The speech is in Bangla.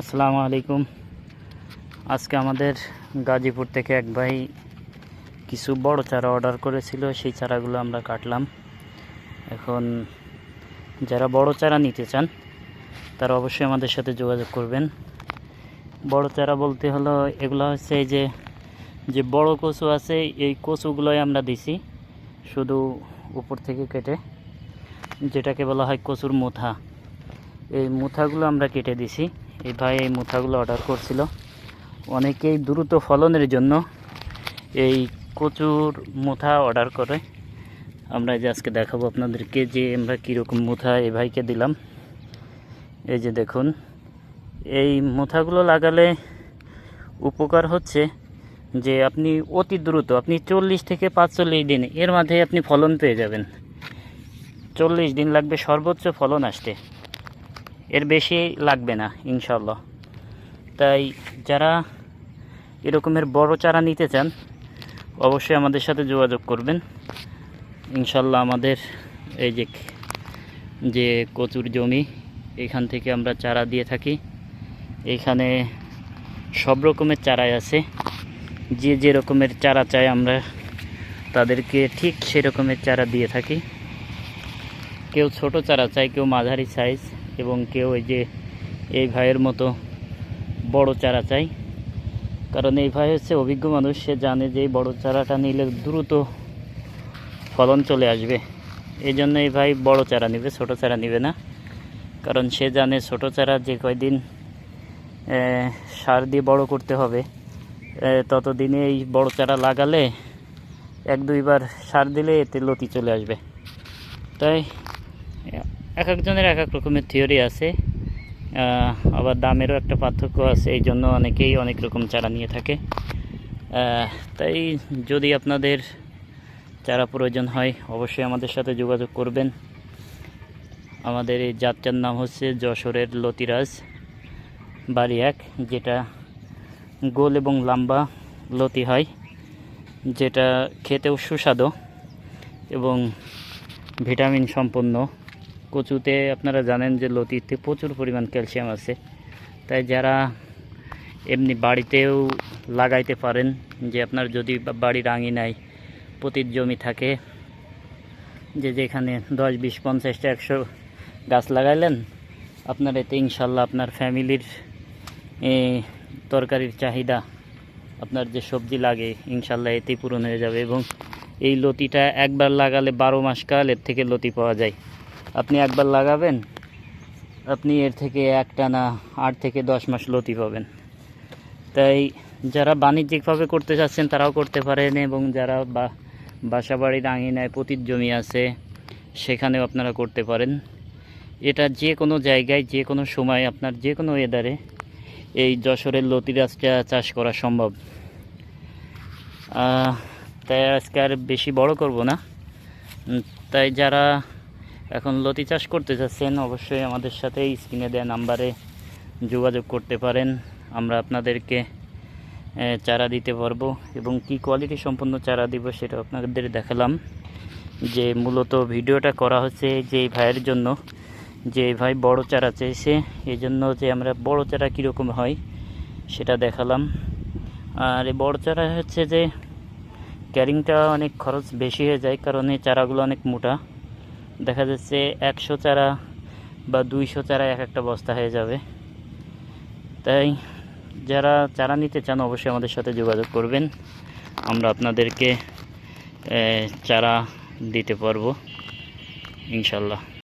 আসসালামু আলাইকুম। আজকে আমাদের গাজীপুর থেকে এক ভাই কিছু বড় চারা অর্ডার করেছিল, সেই চারাগুলো আমরা কাটলাম। এখন যারা বড় চারা নিতে চান, তারা অবশ্যই আমাদের সাথে যোগাযোগ করবেন। বড় চারা বলতে হলো, এগুলো হচ্ছে এই যে যে বড় কচু আছে, এই কচুগুলোই আমরা দিছি, শুধু উপর থেকে কেটে। যেটাকে বলা হয় কচুর মুথা। এই মুথাগুলো আমরা কেটে দিছি। এই ভাই এই মুথাগুলো অর্ডার করছিল। অনেকেই দ্রুত ফলনের জন্য এই কচুর মুথা অর্ডার করে। আমরা যে আজকে দেখাবো আপনাদেরকে যে আমরা কীরকম মুথা এই ভাইকে দিলাম। এই যে দেখুন, এই মুথাগুলো লাগালে উপকার হচ্ছে যে আপনি অতি দ্রুত, আপনি চল্লিশ থেকে পাঁচচল্লিশ দিন এর মাঝে আপনি ফলন পেয়ে যাবেন। চল্লিশ দিন লাগবে সর্বোচ্চ ফলন আসতে। এর বেশি লাগবে না ইনশাল্লাহ তাই যারা এরকমের বড় চারা নিতে চান, অবশ্যই আমাদের সাথে যোগাযোগ করবেন। ইনশাল্লাহ আমাদের এই যে যে কচুর জমি, এখান থেকে আমরা চারা দিয়ে থাকি। এখানে সব রকমের চারাই আছে। যে যে রকমের চারা চাই আমরা, তাদেরকে ঠিক সেরকমের চারা দিয়ে থাকি। কেউ ছোট চারা চায় কেউ মাঝারি সাইজ এবং কেউ এই যে এই ভাইয়ের মতো বড় চারা চাই। কারণ এই ভাই হচ্ছে অভিজ্ঞ মানুষ, সে জানে যে এই বড় চারাটা নিলে দ্রুত ফলন চলে আসবে। এই জন্য এই ভাই বড় চারা নেবে, ছোট চারা নেবে না। কারণ সে জানে ছোট চারা যে কয়দিন সার দিয়ে বড় করতে হবে ততদিনে এই বড় চারা লাগালে এক দুইবার সার দিলে এতে লতি চলে আসবে। তাই এক একজনের এক এক রকমের থিওরি আছে। আবার দামেরও একটা পার্থক্য আছে, এই জন্য অনেকেই অনেক রকম চারা নিয়ে থাকে। তাই যদি আপনাদের চারা প্রয়োজন হয়, অবশ্যই আমাদের সাথে যোগাযোগ করবেন। আমাদের এই যাত্রার নাম হচ্ছে যশোরের লতিরাজ বাড়ি এক যেটা গোল এবং লম্বা লতি হয়, যেটা খেতেও সুস্বাদু এবং ভিটামিন সম্পন্ন। কচুতে আপনারা জানেন যে লতিতে প্রচুর পরিমাণ ক্যালসিয়াম আছে। তাই যারা এমনি বাড়িতেও লাগাইতে পারেন, যে আপনার যদি বাড়ির আঙিনায় পতির জমি থাকে, যে যেখানে দশ, বিশ পঞ্চাশটা একশো গাছ লাগাইলেন, আপনার এতে ইনশাল্লাহ আপনার ফ্যামিলির তরকারির চাহিদা, আপনার যে সবজি লাগে, ইনশাল্লাহ এতেই পূরণ হয়ে যাবে এবং এই লতিটা একবার লাগালে বারো মাস কাল এর থেকে লতি পাওয়া যায়। আপনি একবার লাগাবেন, আপনি এর থেকে একটা না আট থেকে দশ মাস লতি পাবেন। তাই যারা বাণিজ্যিকভাবে করতে চাচ্ছেন তারাও করতে পারেন এবং যারা বা বাসা বাড়ির আঙিনায় পতির জমি আছে, সেখানেও আপনারা করতে পারেন। এটা যে কোনো জায়গায়, যে কোনো সময় আপনার যে কোনো ওয়েদারে এই যশোরের লতি গাছটা চাষ করা সম্ভব। তাই আজকে আর বেশি বড় করব না। তাই যারা এখন লতি চাষ করতে চাচ্ছেন অবশ্যই আমাদের সাথে স্ক্রিনে দেওয়া নাম্বারে যোগাযোগ করতে পারেন। আমরা আপনাদেরকে চারা দিতে পারব এবং কি কোয়ালিটি সম্পন্ন চারা দিব সেটা আপনাদের দেখালাম। যে মূলত ভিডিওটা করা হচ্ছে যে ভাইয়ের জন্য, যে ভাই বড় চারা চেয়েছে, এই জন্য যে আমরা বড় চারা কীরকম হয় সেটা দেখালাম। আর এই বড় চারা হচ্ছে যে, ক্যারিংটা অনেক খরচ বেশি হয়ে যায় কারণ এই চারাগুলো অনেক মোটা। দেখা যাচ্ছে একশো চারা বা দুইশো চারা এক একটা বস্তা হয়ে যাবে। তাই যারা চারা নিতে চান অবশ্যই আমাদের সাথে যোগাযোগ করবেন। আমরা আপনাদেরকে চারা দিতে পারব, ইনশাল্লাহ।